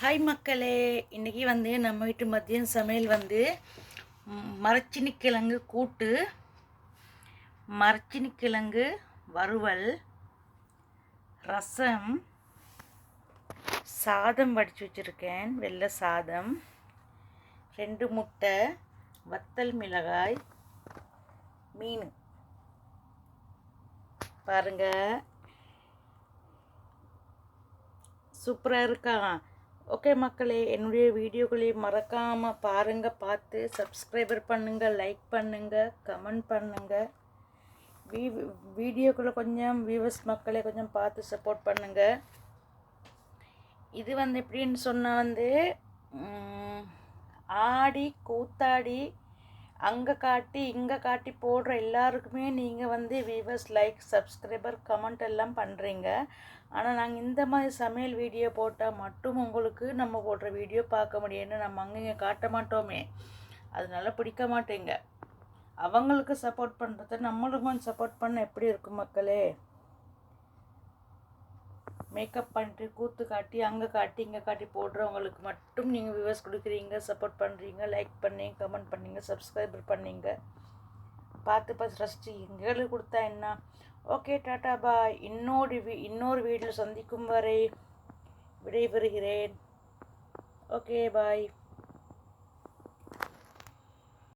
Hi மக்களே. இன்றைக்கி வந்து நம்ம வீட்டு மதியம் சமையல் வந்து மரச்சினி கிழங்கு கூட்டு மரச்சினி கிழங்கு வறுவல் ரசம் சாதம் வடித்து வச்சுருக்கேன். வெள்ளை சாதம் ரெண்டு முட்டை வத்தல் மிளகாய் மீன். பாருங்கள் சூப்பராக இருக்கா? ஓகே மக்களே என்னுடைய வீடியோக்களை மறக்காமல் பாருங்கள் பார்த்து சப்ஸ்கிரைபர் பண்ணுங்கள் லைக் பண்ணுங்கள் கமெண்ட் பண்ணுங்கள் வீ வீடியோக்களை கொஞ்சம் வியூவர்ஸ் மக்களை கொஞ்சம் பார்த்து சப்போர்ட் பண்ணுங்கள் இது வந்து எப்படின்னு சொன்னால் வந்து ஆடி கூத்தாடி அங்கே காட்டி இங்கே காட்டி போடுற எல்லாருக்குமே நீங்கள் வந்து வியூவர்ஸ் லைக் சப்ஸ்கிரைபர் கமெண்ட் எல்லாம் பண்ணுறீங்க ஆனால் நாங்கள் இந்த மாதிரி சமையல் வீடியோ போட்டால் மட்டும் உங்களுக்கு நம்ம போடுற வீடியோ பார்க்க முடியும்னு நம்ம அங்கங்கே காட்ட மாட்டோமே. அதனால பிடிக்க மாட்டேங்க. அவங்களுக்கு சப்போர்ட் பண்ணுறத நம்மளும் கொஞ்சம் சப்போர்ட் பண்ண எப்படி இருக்கும் மக்களே? மேக்கப் பண்ணிட்டு கூத்து காட்டி அங்கே காட்டி இங்கே காட்டி போடுறவங்களுக்கு மட்டும் நீங்கள் வியூவர்ஸ் கொடுக்குறீங்க சப்போர்ட் பண்ணுறீங்க லைக் பண்ணீங்க கமெண்ட் பண்ணீங்க சப்ஸ்கிரைபர் பண்ணீங்க. பார்த்து பார்த்து ரசிச்சு எங்களுக்கு கொடுத்தா என்ன? ஓகே டாட்டா பாய் இன்னொரு வீ இன்னொரு வீட்டில் சந்திக்கும் வரை விடைபெறுகிறேன். Okay bye